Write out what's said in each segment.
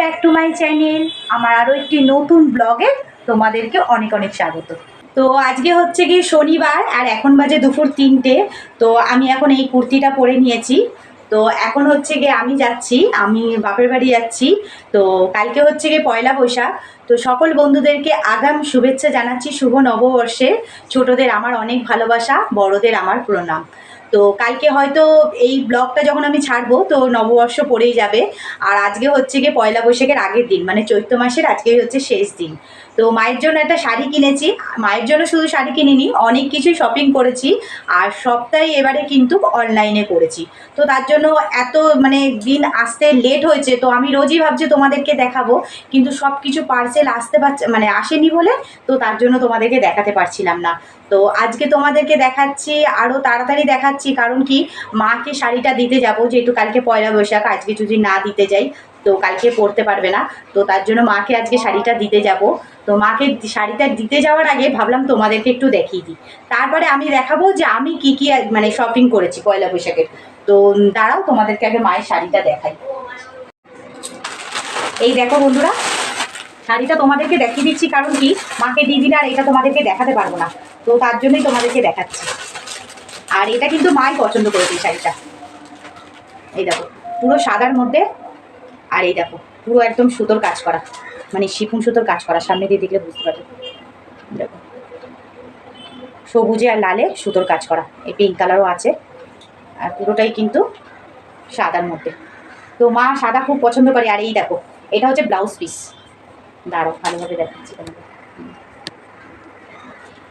Back to my channel আমার আরও একটি নতুন ব্লগে তোমাদেরকে অনেক অনেক স্বাগত। তো আজকে হচ্ছে কি শনিবার আর এখন বাজে দুপুর তিনটে। তো আমি এখন এই কুর্তিটা পরে নিয়েছি। তো এখন হচ্ছে গিয়ে আমি যাচ্ছি, আমি বাপের বাড়ি যাচ্ছি। তো কালকে হচ্ছে গিয়ে পয়লা বৈশাখ। তো সকল বন্ধুদেরকে আগাম শুভেচ্ছা জানাচ্ছি শুভ নববর্ষে। ছোটদের আমার অনেক ভালোবাসা, বড়দের আমার প্রণাম। তো কালকে হয়তো এই ব্লগটা যখন আমি ছাড়বো, তো নববর্ষ পড়েই যাবে। আর আজকে হচ্ছে গিয়ে পয়লা বৈশাখের আগের দিন মানে চৈত্র মাসের আজকেই হচ্ছে শেষ দিন। তো মায়ের জন্য একটা শাড়ি কিনেছি। মায়ের জন্য শুধু শাড়ি কিনিনি, অনেক কিছুই শপিং করেছি আর সবটাই এবারে কিন্তু অনলাইনে করেছি। তো তার জন্য এত মানে দিন আসতে লেট হয়েছে, তো আমি রোজই ভাবছি তোমাদেরকে দেখাবো, কিন্তু সব কিছু পার্সেল আসতে পারছে মানে আসেনি বলে তো তার জন্য তোমাদেরকে দেখাতে পারছিলাম না। তো আজকে তোমাদেরকে দেখাচ্ছি আরও তাড়াতাড়ি দেখাচ্ছি, কারণ কি, মাকে শাড়িটা দিতে যাব, যেহেতু কালকে পয়লা বৈশাখ, আজকে যদি না দিতে যাই তো কালকে পরতে পারবে না। তো তার জন্য মাকে আজকে শাড়িটা দিতে যাব। তো মাকে শাড়িটা দিতে যাওয়ার আগে ভাবলাম তোমাদেরকে একটু দেখিয়ে দিই। তারপরে আমি দেখাবো যে আমি কি কি মানে শপিং করেছি পয়লা বৈশাখের। তো দাঁড়াও, তোমাদেরকে আগে মায়ের শাড়িটা দেখাই। এই দেখো বন্ধুরা, শাড়িটা তোমাদেরকে দেখিয়ে দিচ্ছি, কারণ কি? মাকে দিয়ে দিলে আর এটা তোমাদেরকে দেখাতে পারব না। তো তার জন্যই তোমাদেরকে দেখাচ্ছি। আর এটা কিন্তু মাই পছন্দ করেছে শাড়িটা। এই দেখো, পুরো সাদার মধ্যে আর এই দেখো, পুরো একদম সুতোর কাজ করা। মানে শিফুন সুতোর কাজ করা, সামনে দিয়ে দেখলে বুঝতে পারবে। দেখো। সবুজে আর লালে সুতোর কাজ করা। এই পিঙ্ক কালারও আছে। আর পুরোটাই কিন্তু সাদার মধ্যে। তো মা সাদা খুব পছন্দ করে। আর এই দেখো, এটা হচ্ছে ব্লাউজ পিস দাঁড়ো ভালোভাবে দেখাচ্ছি তোমাকে।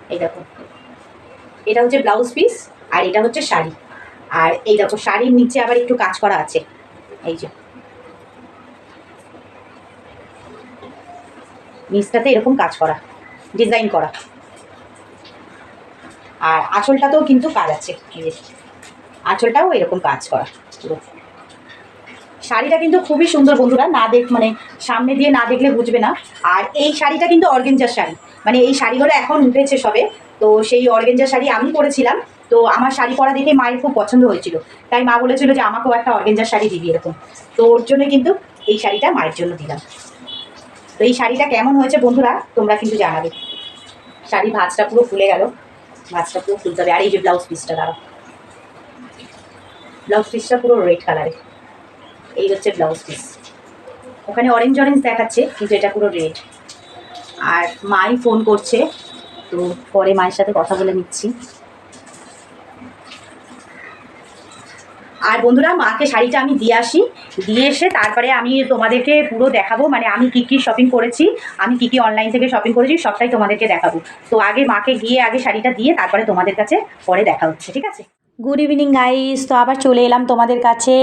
এই দেখো। এটা হচ্ছে ব্লাউজ পিস আর এটা হচ্ছে শাড়ি। আর এই দেখো, শাড়ির নিচে আবার একটু কাজ করা আছে। এই যে। নিচটাতে এরকম কাজ করা ডিজাইন করা। আর আঁচলটাতেও কিন্তু কাজ আছে আঁচলটাও এরকম কাজ করা। শাড়িটা কিন্তু খুবই সুন্দর বন্ধুরা, না দেখ মানে সামনে দিয়ে না দেখলে বুঝবে না। আর এই শাড়িটা কিন্তু অর্গেঞ্জার শাড়ি মানে এই শাড়িগুলো এখন উঠেছে সবে। তো সেই অর্গেঞ্জার শাড়ি আমি পরেছিলাম, তো আমার শাড়ি পরা দেখে মায়ের খুব পছন্দ হয়েছিল। তাই মা বলেছিল যে আমাকেও একটা অর্গেঞ্জার শাড়ি দিবি এরকম। তো ওর জন্য কিন্তু এই শাড়িটা মায়ের জন্য দিলাম। তো এই শাড়িটা কেমন হয়েছে বন্ধুরা, তোমরা কিন্তু জানাবে। শাড়ি ভাঁজটা পুরো ফুলে গেল, ভাঁজটা পুরো ফুলতে হবে। আর এই যে ব্লাউজ পিসটা দাঁড়াও। ব্লাউজ পিসটা পুরো রেড কালারে এই হচ্ছে ব্লাউজ পিস ওখানে অরেঞ্জ অরেঞ্জ দেখাচ্ছে, কিন্তু এটা পুরো রেড আর মাই ফোন করছে, তো পরে মায়ের সাথে কথা বলে নিচ্ছি। আর বন্ধুরা, মাকে শাড়িটা আমি দিয়ে আসি। দিয়ে এসে তারপরে আমি তোমাদেরকে পুরো দেখাবো মানে আমি কি কি শপিং করেছি, আমি কি কি অনলাইন থেকে শপিং করেছি, সবটাই তোমাদেরকে দেখাবো। তো আগে মাকে গিয়ে আগে শাড়িটা দিয়ে তারপরে তোমাদের কাছে পরে দেখা হচ্ছে, ঠিক আছে? গুড ইভিনিং গাইস তো আবার চলে এলাম তোমাদের কাছে।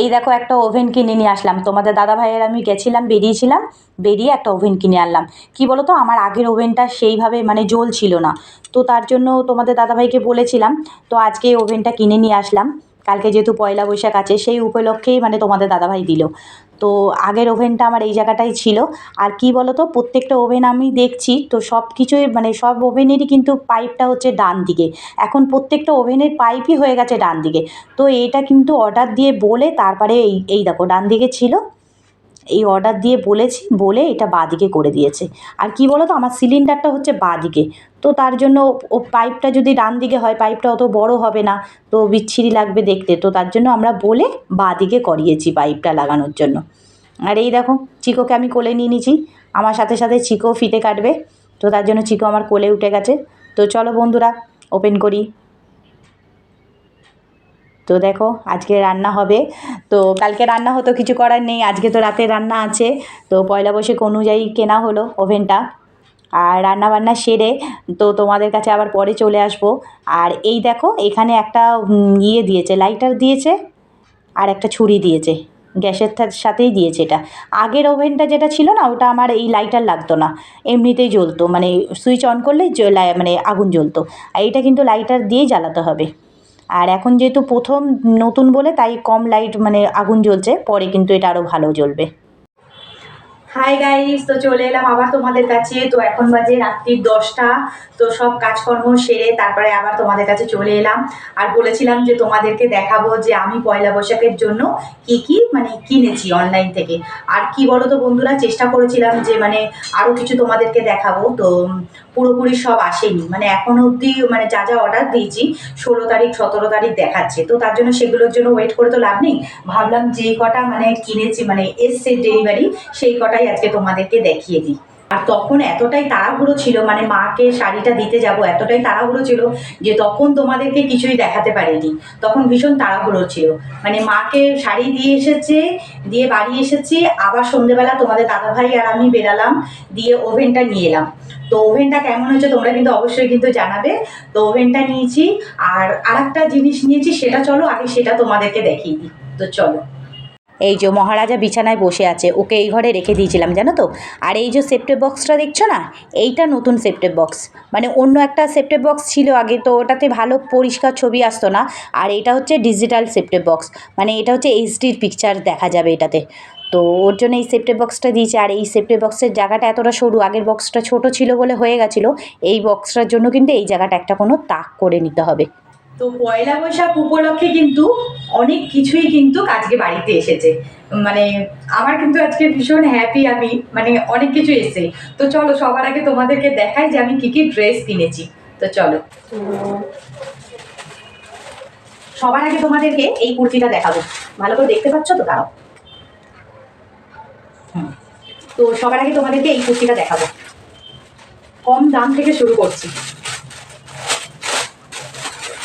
এই দেখো একটা ওভেন কিনে নিয়ে আসলাম। তোমাদের দাদা ভাইয়ের আমি গেছিলাম, বেরিয়েছিলাম, বেরিয়ে একটা ওভেন কিনে আনলাম। কি বলো তো আমার আগের ওভেনটা সেইভাবে মানে জল ছিল না। তো তার জন্য তোমাদের দাদাভাইকে বলেছিলাম, তো আজকে ওভেনটা কিনে নিয়ে আসলাম। কালকে যেহেতু পয়লা বৈশাখ আছে, সেই উপলক্ষেই মানে তোমাদের দাদাভাই দিল। তো আগের ওভেনটা আমার এই জায়গাটাই ছিল। আর কি বলো তো প্রত্যেকটা ওভেন আমি দেখছি, তো সব কিছুই মানে সব ওভেনেরই কিন্তু পাইপটা হচ্ছে ডান দিকে। এখন প্রত্যেকটা ওভেনের পাইপই হয়ে গেছে ডান দিকে। তো এটা কিন্তু অর্ডার দিয়ে বলে তারপরে এই এই দেখো, ডান দিকে ছিল। এই অর্ডার দিয়ে বলেছি, বলে এটা বাঁদিকে করে দিয়েছে। আর কি বলো তো আমার সিলিন্ডারটা হচ্ছে বাঁদিকে তো তার জন্য ও পাইপটা যদি ডান দিকে হয়, পাইপটা অত বড় হবে না, তো বিচ্ছিরি লাগবে দেখতে। তো তার জন্য আমরা বলে বাঁদিকে করিয়েছি পাইপটা লাগানোর জন্য। আর এই দেখো, চিকোকে আমি কোলে নিয়ে নিয়েছি। আমার সাথে সাথে চিকো ফিতে কাটবে। তো তার জন্য চিকো আমার কোলে উঠে গেছে। তো চলো বন্ধুরা, ওপেন করি। তো দেখো, আজকে রান্না হবে। তো কালকে রান্না হতো, কিছু করার নেই। আজকে তো রাতে রান্না আছে। তো পয়লা বৈশাখ অনুযায়ী কেনা হলো ওভেনটা। আর রান্না বান্না সেরে তো তোমাদের কাছে আবার পরে চলে আসব। আর এই দেখো, এখানে একটা ইয়ে দিয়েছে লাইটার দিয়েছে আর একটা ছুরি দিয়েছে। গ্যাসের সাথেই দিয়েছে এটা। আগের ওভেনটা যেটা ছিল না, ওটা আমার এই লাইটার লাগতো না। এমনিতেই জ্বলতো মানে সুইচ অন করলেই মানে আগুন জ্বলতো। আর এইটা কিন্তু লাইটার দিয়েই জ্বালাতে হবে। আর এখন যেহেতু প্রথম নতুন বলে, তাই কম লাইট মানে আগুন জ্বলছে, পরে কিন্তু এটা আরও ভালো জ্বলবে। হাই গাইস তো চলে এলাম আবার তোমাদের কাছে। তো এখন বাজে রাত্রির দশটা। তো সব কাজকর্ম সেরে তারপরে আবার তোমাদের কাছে চলে এলাম। আর বলেছিলাম যে তোমাদেরকে দেখাবো যে আমি পয়লা বৈশাখের জন্য কি কি মানে কিনেছি অনলাইন থেকে। আর কি বলো তো বন্ধুরা, চেষ্টা করেছিলাম যে মানে আরও কিছু তোমাদেরকে দেখাবো। তো পুরোপুরি সব আসেনি। মানে এখন অবধি মানে যা যা অর্ডার দিয়েছি, ষোলো তারিখ, সতেরো তারিখ দেখাচ্ছে। তো তার জন্য সেগুলোর জন্য ওয়েট করে তো লাভ নেই। ভাবলাম যে কটা মানে কিনেছি মানে এসছে ডেলিভারি সেই কটাই আজকে তোমাদেরকে দেখিয়ে দিই। আর তখন এতটাই তাড়াহুড়ো ছিল মানে মাকে শাড়িটা দিতে যাব, এতটাই তাড়াহুড়ো ছিল যে তখন তোমাদেরকে কিছুই দেখাতে পারিনি। তখন ভীষণ তাড়াহুড়ো ছিল। মানে মাকে শাড়ি দিয়ে এসেছে, দিয়ে বাড়ি এসেছি, আবার সন্ধেবেলা তোমাদের দাদাভাই আর আমি বেরালাম, দিয়ে ওভেনটা নিয়ে এলাম। তো ওভেনটা কেমন হয়েছে তোমরা কিন্তু অবশ্যই কিন্তু জানাবে। তো ওভেনটা নিয়েছি, আর আরেকটা জিনিস নিয়েছি, সেটা চলো আগে সেটা তোমাদেরকে দেখিয়ে দিই। তো চলো। এই যে মহারাজা বিছানায় বসে আছে, ওকে এই ঘরে রেখে দিয়েছিলাম, জানো তো? আর এই যে সেপ্টেপ বক্সটা দেখছ না? এইটা নতুন সেপ্টেপ বক্স। মানে অন্য একটা সেপ্টেপ বক্স ছিল আগে, তো ওটাতে ভালো পরিষ্কার ছবি আসতো না। আর এটা হচ্ছে ডিজিটাল সেপ্টেপ বক্স। মানে এটা হচ্ছে এইচডির পিকচার দেখা যাবে এটাতে। তো ওর জন্য এই সেপ্টেপ বক্সটা দিয়েছে। আর এই সেপ্টেপ বক্সের জায়গাটা এতটা সরু, আগের বক্সটা ছোট ছিল বলে হয়ে গেছিল। এই বক্সটার জন্য কিন্তু এই জায়গাটা একটা কোনো তাক করে নিতে হবে। তো পয়লা বৈশাখ উপলক্ষে কিন্তু অনেক কিছুই কিন্তু আজকে বাড়িতে এসেছে। মানে আমার কিন্তু আজকে ভীষণ হ্যাপি আমি মানে অনেক কিছু এসেছে। তো চলো সবার আগে তোমাদেরকে দেখাই যে আমি কি কি ড্রেস কিনেছি। তো চলো। সবার আগে তোমাদেরকে এই কুর্তিটা দেখাবো। ভালো করে দেখতে পাচ্ছ তো হুম। তো সবার আগে তোমাদেরকে এই কুর্তিটা দেখাবো। কম দাম থেকে শুরু করছি।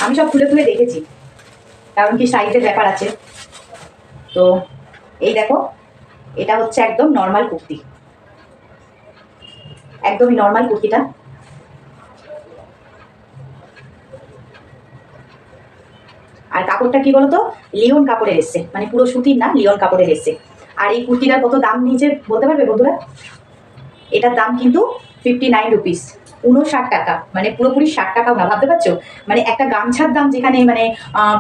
আমি সব খুলে খুলে দেখেছি। কারণ কি সাইজের ব্যাপার আছে। তো এই দেখো, এটা হচ্ছে একদম নর্মাল কুর্তি। একদমই নর্মাল কুর্তিটা। আর কাপড়টা কি বলতো? লিওন কাপড়ের এসছে। মানে পুরো সুতির না, লিওন কাপড়ের এসছে। আর এই কুর্তিটার কত দাম নিয়েছে বলতে পারবে বন্ধুরা? এটার দাম কিন্তু ফিফটি নাইন রুপিস উনষাট টাকা মানে পুরোপুরি ষাট টাকাও না ভাবতে পারছ? মানে একটা গামছার দাম যেখানে মানে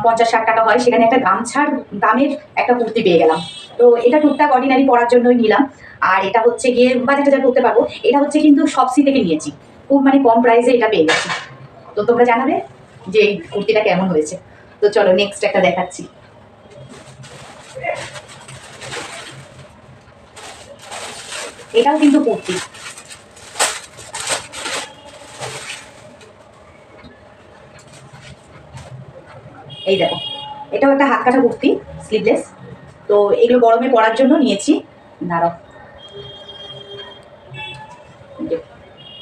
পঞ্চাশ ষাট টাকা হয়, সেখানে একটা গামছার দামের একটা কুর্তি পেয়ে গেলাম। তো এটা টুকটাক অর্ডিনারি পরার জন্যই নিলাম। আর এটা হচ্ছে গিয়ে বাজেট টাজার করতে পারব, এটা হচ্ছে কিন্তু সবসি থেকে নিয়েছি। খুব মানে কম প্রাইসে এটা পেয়ে গেছি। তো তোমরা জানাবে যে এই কুর্তিটা কেমন হয়েছে। তো চলো নেক্সট একটা দেখাচ্ছি। এটাও কিন্তু কুর্তি। এই দেখো এটাও একটা হাত কাটা কুর্তি স্লিভলেস তো এগুলো গরমে পরার জন্য নিয়েছি। যে,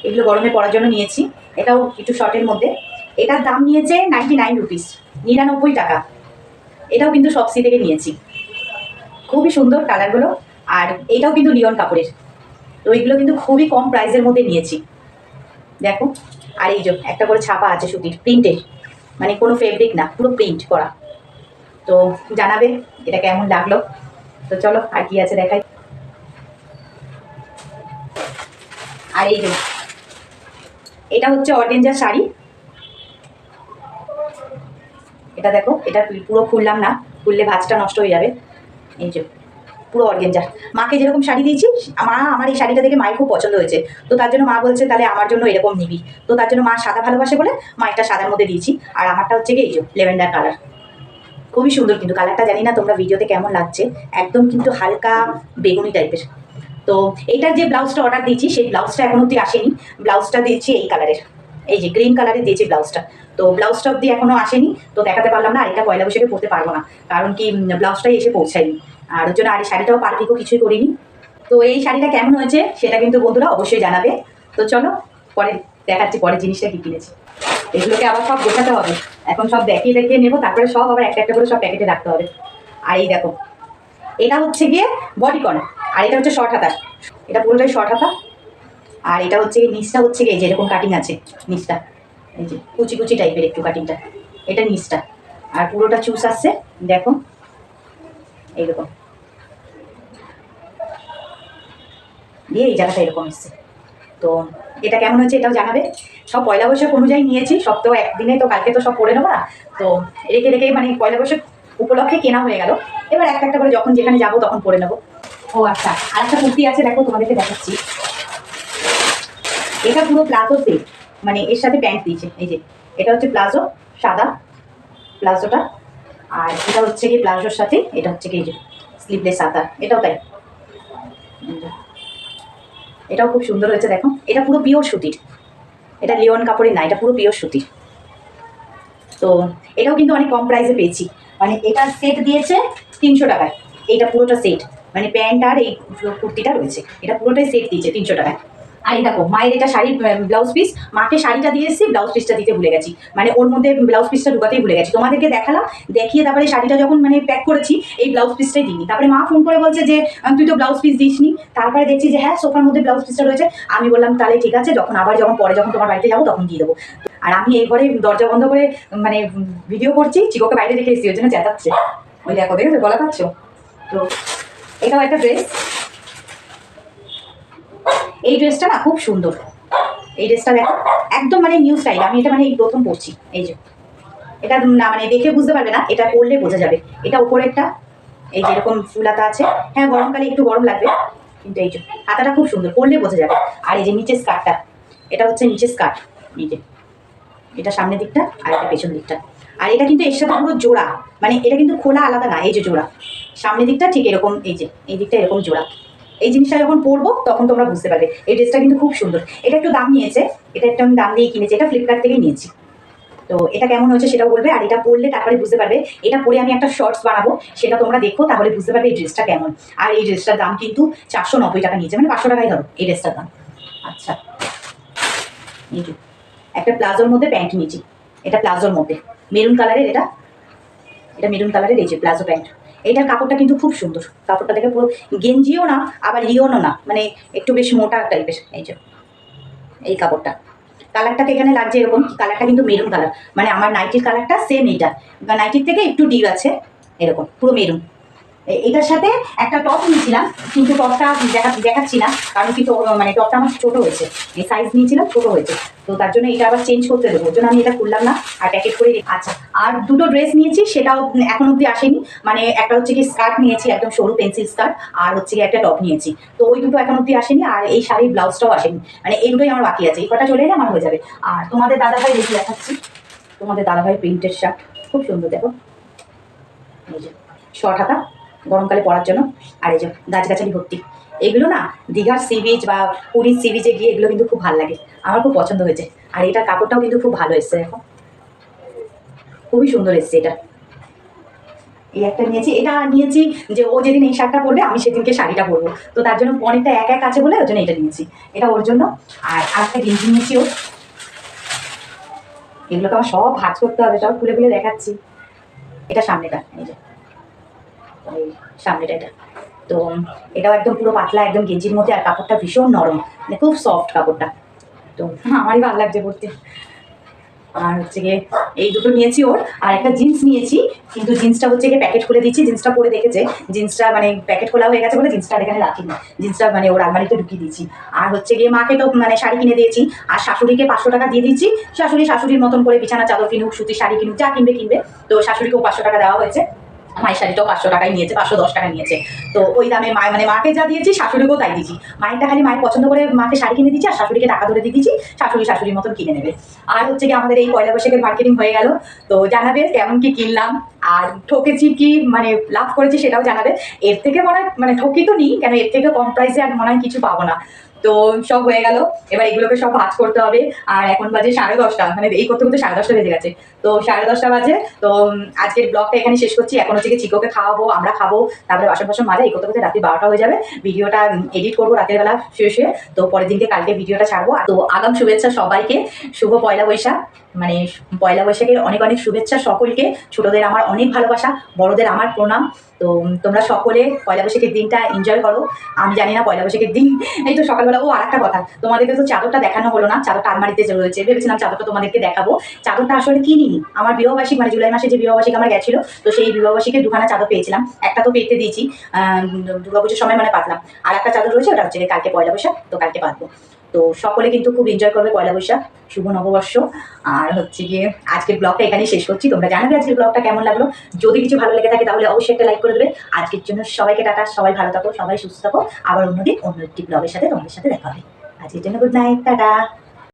এগুলো গরমে পরার জন্য নিয়েছি। এটাও একটু শর্টের মধ্যে। এটার দাম নিয়েছে নাইনটি নাইন রুপিস নিরানব্বই টাকা। এটাও কিন্তু সবসি থেকে নিয়েছি। খুবই সুন্দর কালারগুলো আর এটাও কিন্তু লিওন কাপড়ের। তো এইগুলো কিন্তু খুবই কম প্রাইসের মধ্যে নিয়েছি। দেখো আর এই যে একটা করে ছাপা আছে সুতির প্রিন্টের। মানে কোনো ফেব্রিক না, পুরো প্রিন্ট করা। তো জানাবে এটা কেমন লাগল। তো চলো আর কি আছে দেখাই। আর এই যে, এটা হচ্ছে অর্গেঞ্জার শাড়ি। এটা দেখো, এটা পুরো খুললাম না, খুললে ভাজটা নষ্ট হয়ে যাবে। এই যে। পুরো অর্গেঞ্জার মাকে যেরকম শাড়ি দিয়েছি, মা আমার এই শাড়িটা দেখে মায়ের খুব পছন্দ হয়েছে। তো তার জন্য মা বলছে, তাহলে আমার জন্য এরকম নিবি। তো তার জন্য মা সাদা ভালোবাসে বলে মা একটা সাদার মধ্যে দিয়েছি। আর আমারটা হচ্ছে কি এই যে লেভেন্ডার কালার। খুবই সুন্দর কিন্তু কালারটা, জানি না তোমরা ভিডিওতে কেমন লাগছে। একদম কিন্তু হালকা বেগুনি টাইপের। তো এইটার যে ব্লাউজটা অর্ডার দিয়েছি, সেই ব্লাউজটা এখন অব্দি আসেনি। ব্লাউজটা দিয়েছি এই কালারের। এই যে গ্রিন কালারের দিয়েছি ব্লাউজটা। তো ব্লাউজটা অব্দি এখনও আসেনি, তো দেখাতে পারলাম না আর এটা পয়লা বৈশাখে পরতে পারব না, কারণ কি ব্লাউজটাই এসে পৌঁছায়নি। আর ওর জন্য আর এই শাড়িটাও পারপিকও কিছুই করিনি। তো এই শাড়িটা কেমন হয়েছে, সেটা কিন্তু বন্ধুরা অবশ্যই জানাবে। তো চলো, পরে দেখাচ্ছি পরের জিনিসটা কি কিনেছি। এগুলোকে আবার সব গোছাতে হবে। এখন সব দেখিয়ে দেখিয়ে নেব, তারপরে সব আবার একটা একটা করে সব প্যাকেটে রাখতে হবে। আর এই দেখো, এটা হচ্ছে গিয়ে বডিকন আর এটা হচ্ছে শর্ট হাতা। এটা পুরোটাই শর্ট হাতা, আর এটা হচ্ছে নিচটা হচ্ছে গিয়ে যেরকম কাটিং আছে, নিচটা। এই যে কুচি কুচি টাইপের একটু কাটিংটা এটা নিচটা। আর পুরোটা চুস আসছে, দেখো। এইরকম। দিয়ে এই জায়গাটা এরকম এসছে তো এটা কেমন হচ্ছে এটাও জানাবে। সব পয়লা বৈশাখ অনুযায়ী নিয়েছি, সব তো একদিনে তো কালকে তো সব পরে নেব না। তো রেখে রেখে মানে পয়লা বৈশাখ উপলক্ষে কেনা হয়ে গেল। এবার একটা একটা করে যখন যেখানে যাব তখন পরে নেব। ও আচ্ছা আর একটা কুর্তি আছে, দেখো তোমাদেরকে দেখাচ্ছি। এটা পুরো সেট মানে এর সাথে প্যান্ট দিয়েছে, এই যে, এটা হচ্ছে প্লাজো সাদা প্লাজোটা আর এটা হচ্ছে কি প্লাজোর সাথে, এটা হচ্ছে কি যে স্লিভলেস সাদা এটাও তাই। এটাও খুব সুন্দর হয়েছে, দেখো। এটা পুরো পিওর সুতির। এটা লিওন কাপড়ের না, এটা পুরো পিওর সুতির। তো এটাও কিন্তু অনেক কম প্রাইসে পেয়েছি। মানে এটা সেট দিয়েছে তিনশো টাকায়। এইটা পুরোটা সেট মানে প্যান্ট আর এই কুর্তিটা রয়েছে। এটা পুরোটাই সেট দিয়েছে তিনশো টাকায়। আর এই দেখো, মায়ের এটা শাড়ি ব্লাউজ পিস মাকে শাড়িটা দিয়ে এসেছি ব্লাউজ পিসটা দিতে ভুলে গেছি। মানে ওর মধ্যে ব্লাউজ পিসটা ঢুকাতেই ভুলে গেছি। তোমাদেরকে দেখালাম, দেখিয়ে তারপরে শাড়িটা যখন মানে প্যাক করেছি, এই ব্লাউজ পিসটাই দিইনি। তারপরে মা ফোন করে বলছে যে তুই তো ব্লাউজ পিস দিসনি। তারপরে দেখছি যে হ্যাঁ সোফার মধ্যে ব্লাউজ পিসটা রয়েছে। আমি বললাম, তাহলে ঠিক আছে, যখন আবার যখন পরে যখন তোমার বাড়িতে যাব, তখন দিয়ে দেবো। আর আমি এই দরজা বন্ধ করে মানে ভিডিও করছি, চিকোকে বাইরে রেখে এসেছি ওই জন্য চেঁচাচ্ছে। ওই দেখো, দেখেছ? গলা পাচ্ছ তো এটাও একটা ড্রেস এই ড্রেসটা না খুব সুন্দর। এই ড্রেসটা দেখো, একদম মানে নিউ স্টাইল আমি এটা মানে এই প্রথম পরছি, এই যে। এটা না মানে দেখে বুঝতে পারবে না, এটা পরলে বোঝা যাবে। এটা উপরে একটা, এই যে এরকম ফুলাতা আছে। হ্যাঁ গরমকালে একটু গরম লাগবে, কিন্তু এই যে, হাতাটা খুব সুন্দর, পরলে বোঝা যাবে। আর এই যে নিচের স্কার্টটা এটা হচ্ছে নিচের স্কার্ট এই যে। এটা সামনের দিকটা, আর এটা পেছন দিকটা। আর এটা কিন্তু এর সাথে পুরো জোড়া মানে এটা কিন্তু খোলা আলাদা না, এই যে জোড়া। সামনের দিকটা ঠিক এরকম, এই যে, এই দিকটা এরকম জোড়া। এই জিনিসটা যখন পরবো, তখন তোমরা বুঝতে পারবে। এই ড্রেসটা কিন্তু খুব সুন্দর। এটা একটু দাম নিয়েছে। এটা একটু আমি দাম দিয়ে কিনেছি। এটা ফ্লিপকার্ট থেকে নিয়েছি। তো এটা কেমন হয়েছে সেটাও বলবে। আর এটা পরলে তারপরে বুঝতে পারবে। এটা পরে আমি একটা শর্টস বানাবো। সেটা তোমরা দেখো, তাহলে বুঝতে পারবে এই ড্রেসটা কেমন। আর এই ড্রেসটার দাম কিন্তু চারশো নব্বই টাকা নিয়েছে। মানে পাঁচশো টাকাই ধরো এই ড্রেসটার দাম। আচ্ছা। একটা প্লাজোর মধ্যে প্যান্ট নিয়েছি। এটা প্লাজোর মধ্যে। মেরুন কালারের এটা। এটা মেরুন কালারের এই যে প্লাজো প্যান্ট। এইটার কাপড়টা কিন্তু খুব সুন্দর। কাপড়টা দেখে পুরো গেঞ্জিও না, আবার লিওনও না। মানে একটু বেশ মোটা টাইপের এই যে, এই কাপড়টা। কালারটাকে এখানে লাগছে এরকম, কালারটা কিন্তু মেরুন কালার। মানে আমার নাইটির কালারটা সেম এইটা। নাইটির থেকে একটু ডিপ আছে, এরকম, পুরো মেরুন। এটার সাথে একটা টপ নিয়েছিলাম, কিন্তু টপটা দেখা দেখাচ্ছি না, কারণ কিন্তু মানে টপটা আমার ছোটো হয়েছে, এই সাইজ নিয়েছিলাম ছোটো হয়েছে, তো তার জন্য এটা আবার চেঞ্জ করতে দেবো, ওর জন্য আমি এটা খুললাম না, আর প্যাকেট করে আচ্ছা আর দুটো ড্রেস নিয়েছি, সেটাও এখন অবধি আসেনি মানে একটা হচ্ছে কি স্কার্ট নিয়েছি, একদম সরু পেন্সিল স্কার্ট আর হচ্ছে কি একটা টপ নিয়েছি, তো ওই দুটো এখন অবধি আসেনি, আর এই শাড়ির ব্লাউজটাও আসেনি মানে এই দুটোই আমার বাকি আছে, এই কটা চলে এলে আমার হয়ে যাবে, আর তোমাদের দাদাভাই দেখি দেখাচ্ছি, তোমাদের দাদাভাই প্রিন্টের শার্ট খুব সুন্দর দেখো শর্ট হাতা গরমকালে পরার জন্য। আর এই যে গাছগাছালি ভর্তি। এগুলো না দীঘার সি বিচ বা পুরীর সি বিচে গিয়ে এগুলো কিন্তু খুব ভালো লাগে। আমার খুব পছন্দ হয়েছে। আর এটার কাপড়টাও কিন্তু খুব ভালো এসছে, দেখো। খুবই সুন্দর এসছে এটা। এই একটা নিয়েছি। এটা নিয়েছি যে ও যেদিন এই শার্টটা পরবে, আমি সেদিনকে শাড়িটা পরবো। তো তার জন্য অনেকটা এক এক আছে বলে ওর জন্য এটা নিয়েছি। এটা ওর জন্য। আর আরেকটা গেঞ্জি নিয়েছি ও এগুলোকে আমার সব ভাজ করতে হবে, সব খুলে খুলে দেখাচ্ছি। এটা সামনেটা, এই যে। এই সামনেটা এটা। তো এটাও একদম পুরো পাতলা, একদম গেঞ্জির মধ্যে, আর কাপড়টা ভীষণ নরম। মানে খুব সফট কাপড়টা। তো আমারই ভালো লাগছে পড়তে আর হচ্ছে গিয়ে এই দুটো নিয়েছি ওর। আর একটা জিন্স নিয়েছি, কিন্তু জিন্সটা হচ্ছে গিয়ে প্যাকেট খুলে দিচ্ছি জিন্সটা পরে দেখেছে। জিন্সটা মানে প্যাকেট খোলা হয়ে গেছে বলে জিন্সটা এখানে রাখিনি। জিন্সটা মানে ওর আলমারিতে ঢুকিয়ে দিয়েছি। আর হচ্ছে গিয়ে মাকে তো মানে শাড়ি কিনে দিয়েছি, আর শাশুড়িকে পাঁচশো টাকা দিয়ে দিচ্ছি শাশুড়ি শাশুড়ির মতন করে বিছানা, চাদর কিনুক, সুতির শাড়ি কিনুক, যা কিনবে কিনবে। তো শাশুড়িকেও পাঁচশো টাকা দেওয়া হয়েছে। মায়ের শাড়িটাও পাঁচশো টাকায় নিয়েছে, পাঁচশো দশ টাকা নিয়েছে। তো ওই দামে মা মানে মাকে যা দিয়েছি, শাশুড়িকেও তাই দিয়েছি। মায়েরটা খালি মায়ের পছন্দ করে মাকে শাড়ি কিনে দিচ্ছি আর শাশুড়িকে টাকা ধরে দিয়ে দিচ্ছি শাশুড়ি শাশুড়ির মতন কিনে নেবে। আর হচ্ছে কি আমাদের এই পয়লা বৈশাখের মার্কেটিং হয়ে গেল। তো জানাবে কেমন কি কিনলাম, আর ঠকেছি কি মানে লাভ করেছি সেটাও জানাবে। এর থেকে মনে হয় মানে ঠকি তো নিই, কেন এর থেকে কম প্রাইসে আর মনে হয় কিছু পাবো না। তো সব হয়ে গেল। এবার এগুলোকে সব ভাজ করতে হবে। আর এখন বাজে সাড়ে দশটা। মানে এই করতে করতে সাড়ে দশটা বেজে গেছে। তো সাড়ে দশটা বাজে। তো আজকের ব্লগটা এখানে শেষ করছি। এখন হচ্ছে চিকোকে খাওয়াবো, আমরা খাব। তারপরে বাসন বাসন মাজা, এই করতে করতে রাত্রি বারোটা হয়ে যাবে। ভিডিওটা এডিট করব রাতের বেলা শুয়ে শুয়ে তো পরের দিনকে কালকে ভিডিওটা ছাড়বো। তো আগাম শুভেচ্ছা সবাইকে। শুভ পয়লা বৈশাখ। মানে পয়লা বৈশাখের অনেক অনেক শুভেচ্ছা সকলকে। ছোটদের আমার অনেক ভালোবাসা, বড়দের আমার প্রণাম। তো তোমরা সকলে পয়লা বৈশাখের দিনটা এনজয় করো। আমি জানি না পয়লা বৈশাখের দিন, এই তো সকালবেলা। ও আর একটা কথা, তোমাদেরকে তো চাদরটা দেখানো হলো না, চাদরটা আলমারিতে রয়েছে। ভেবেছিলাম চাদরটা তোমাদেরকে দেখাবো। চাদরটা আসলে কিনিনি আমার বিবাহবার্ষিক মানে জুলাই মাসে যে বিবাহবার্ষিক আমার গেছিল, তো সেই বিবাহবার্ষিকে দুখানা চাদর পেয়েছিলাম। একটা তো পেতে দিয়েছি দুর্গাপুজোর সময় মানে পাতলাম। আর একটা চাদর রয়েছে, ওটা হচ্ছে কালকে পয়লা বৈশাখ, তো কালকে পাতবো। তো সকলে কিন্তু খুব এনজয় করবে পয়লা বৈশাখ, শুভ নববর্ষ। আর হচ্ছে গিয়ে আজকের ব্লগটা এখানে শেষ করছি। তোমরা জানাবে আজকের ব্লগটা কেমন লাগল? যদি কিছু ভালো লেগে থাকে তাহলে অবশ্যই একটা লাইক করে দেবে। আজকের জন্য সবাইকে টাটা, সবাই ভালো থাকো, সবাই সুস্থ থাকো। আবার অন্যদিন অন্য একটি ব্লগের সাথে তোমাদের সাথে দেখা হবে। আজকের জন্য গুড নাইট টাটা।